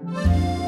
আমার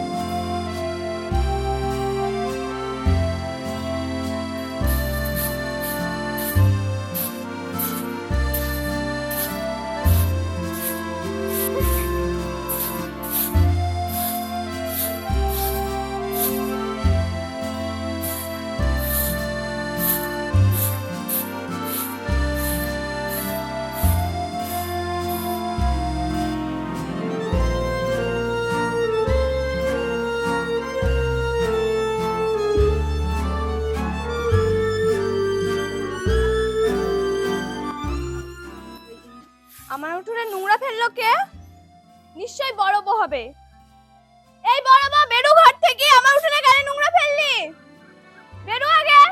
নোংরা ফেলল কে? নিশ্চয়ই বড় বউ হবে। এই বড় বউ, বেরো ঘর থেকে। আমার উঠোনে গেলে নোংরা ফেললি? বেরো আগে।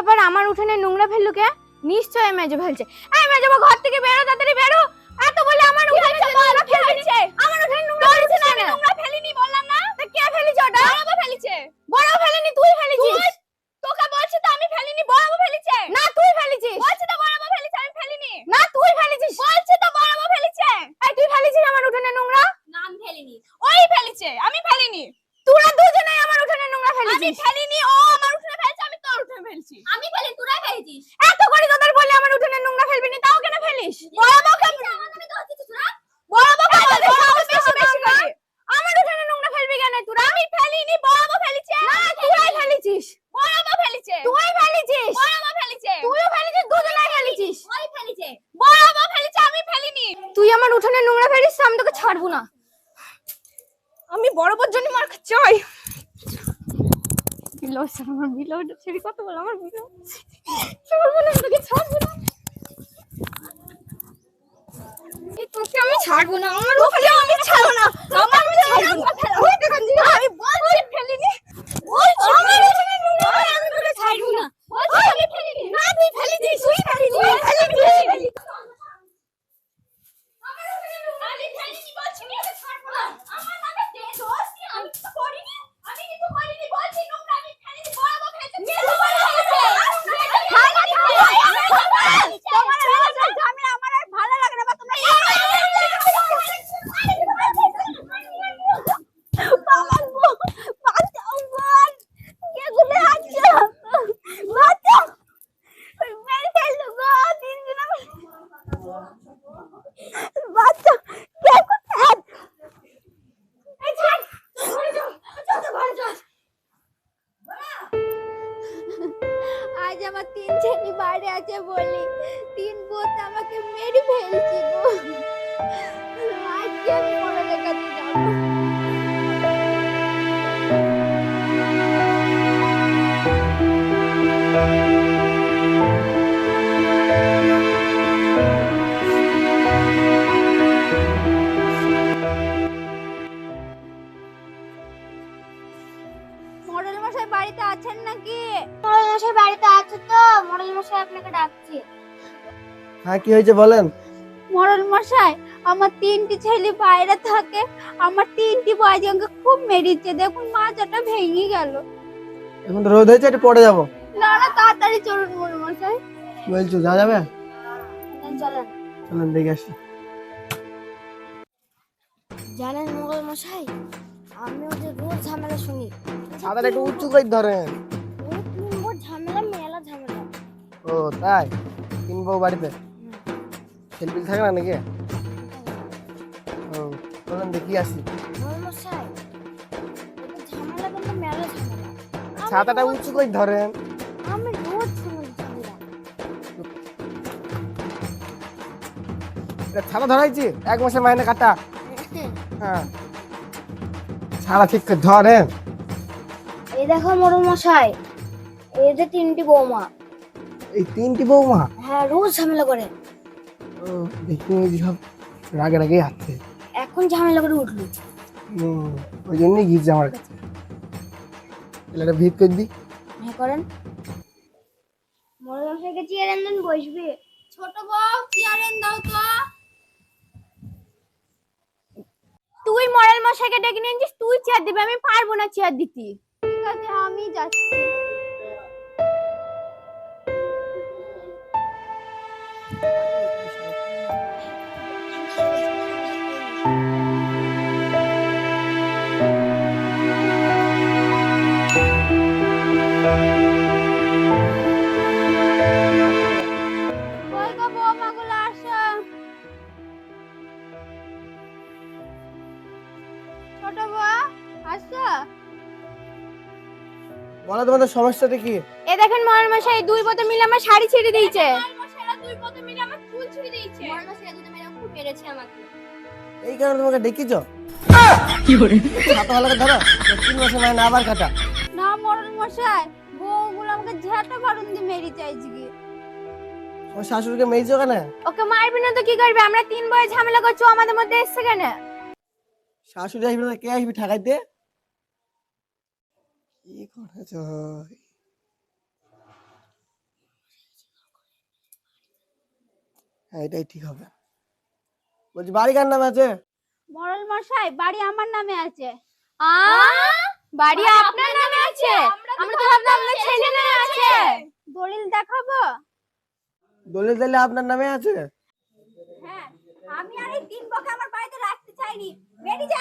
ব্যাপার? আমার উঠোনে নোংরা ফেলল কে? নিশ্চয় মেজো ফেলছে। এই মেজো বা ঘর থেকে বেরো তাড়াতাড়ি বেরো। এত বলে আমার উঠানে নোংরা ফেলছে। আমার উঠানে নোংরা ফেলছে না নোংরা ফেলিনি বললাম না। কে ফেলিছে ওটা? বড় ফেলিছে। বড় ফেলেনি তুই ফেলেছিস তোকে বলছি তো আমি ফেলিনি বড় বউ ফেলিছে না তুই ফেলেছিস বলছি তো বড় বউ ফেলিছে আমি ফেলিনি না তুই ফেলেছিস বলছি তো বড় বউ ফেলিছে এই তুই ফেলেছিস আমার উঠোনে নোংরা না আমি ফেলিনি ওই ফেলিছে আমি ফেলিনি তোরা দুজনেই আমার উঠোনে নোংরা ফেলেছিস আমি ফেলিনি ও আমার উঠোনে ফেলছে আমি তোর উঠোনে ফেলছি আমি ফেলি তোরাই ফেলেছিস এত করে তোদের বলে আমার উঠোনে নোংরা ফেলবি না তাও কেন ফেলিস? বড় বউকে আমার নামে দোষ দিচ্ছিস তোরা? বড় বউকে বলতে সাহস বেশি বেশি করে আমার উঠোনে নোংরা ফেলবি কেন? তোরা? আমি ফেলিনি বড় বউ ফেলিছে। না তুই ফেলেছিস। বড় বউ ফেলিছে। তুই ফেলেছিস। বড় বউ ফেলিছে। তুইও ফেলেছিস দুজনেই ফেলেছিস। ওই ফেলিছে। বড় বউ ফেলিছে আমি ফেলিনি। তুই আমার উঠোনে নোংরা ফেলিস আমি তোকে ছাড়বো না। আমি বড় বউর জন্য মার খাচ্ছি বিলো আমার বিলো ছেড়ে কত বল আমার বিলো ছাড়বো না আমি তোকে ছাড়বো না তোকে আমি ছাড়বো না। আমার আমি ছাড়বো না। আমার ছাড়বো না। হ্যাঁ কি হয়েছে বলেন? মডেল মশাই আমার তিনটি ছেলে বাইরে থাকে আমার তিনটি বাজি আমাকে খুব মেরেছে। দেখুন মাজাটা ভেঙে গেল। এখন রোদ হয়েছে একটু পড়ে যাব। না না তাড়াতাড়ি চলুন মডেল মশাই। বলছো যা যাবে? চলেন। চলুন দেখে আসি। জানেন মডেল মশাই আমি ওদের রোজ ঝামেলা শুনি। ছাতাটা একটু উঁচু করে ধরেন। ঝামেলা মেলা ঝামেলা। ও তাই? কিনবো বাড়িতে? ছেলপিল থাকে না নাকি? ও দেখি আসি ছাতাটা উঁচু করে ধরেন? আমি রোজ শুনি ছাতা ধরাইছি এক মাসে মাইনে কাটা। হ্যাঁ। ছাড়া ঠিক করে ধরেন। এই দেখো মডেল মশাই এই যে তিনটি বৌমা। এই তিনটি বৌমা? হ্যাঁ রোজ ঝামেলা করে। দেখি সব রাগে রাগে এক এখন ঝামেলা করে উঠল। ওই জন্যই গিয়েছে আমার কাছে। একটা ভিত করে দিই হ্যাঁ করেন। বড় মশাইকে চেয়ার দেন বসবে। ছোট বউ চেয়ারেন দাও তো। তুই মরাল মশাইকে ডেকে নিয়ে আনছিস, তুই চেয়ার দিবি আমি পারব না চেয়ার দিতে। ঠিক আছে আমি যাচ্ছি। কই ছোট বউ বলো তোমাদের সমস্যাটা কি? এ দেখেন মরাল মশাই দুই বোতল মিলে আমার শাড়ি ছিঁড়ে দিয়েছে। দুই কত মিলে আমার চুল ছিঁড়ে দিয়েছে। বড় মশাইরা দুটো মেরে খুব মেরেছে আমাকে। এই কারণে তোমাকে ডেকেছ? হাতে ভালো ধরো তিন মাসে মানে আবার কাটা। না মরণ মশাই বউগুলো আমাকে ঝেঁটা বারুন দিয়ে মেরে চাইছে কি শাশুড়িকে মেয়েছো কেন? ওকে মারবি না তো কি করবি? আমরা তিন বয়ে ঝামেলা করছ আমাদের মধ্যে এসছে কেন? শাশুড়ি আসবে না কে আসবি ঠাকাইতে কি করেছ হ্যাঁ এটাই ঠিক হবে। বলছি বাড়ি কার নাম আছে? মরল মশাই বাড়ি আমার নামে আছে। আ? বাড়ি আপনার নামে আছে? আমরা তো ভাবলাম আপনার ছেলে নামে আছে। দলিল দেখাবো? দলিল দিলে আপনার নামে আছে? হ্যাঁ আমি আর এই তিন বকে আমার বাড়িতে রাখতে চাইনি। যা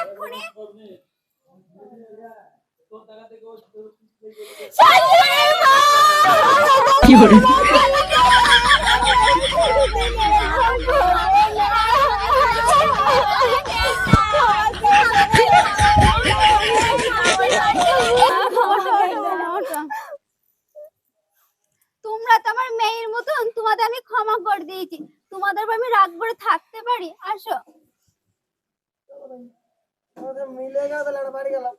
তোমরা তো আমার মেয়ের মতন তোমাদের আমি ক্ষমা করে দিয়েছি। তোমাদের আমি রাগ করে থাকতে পারি আসো। মিলে গেল তাহলে আমরা বাড়ি গেলাম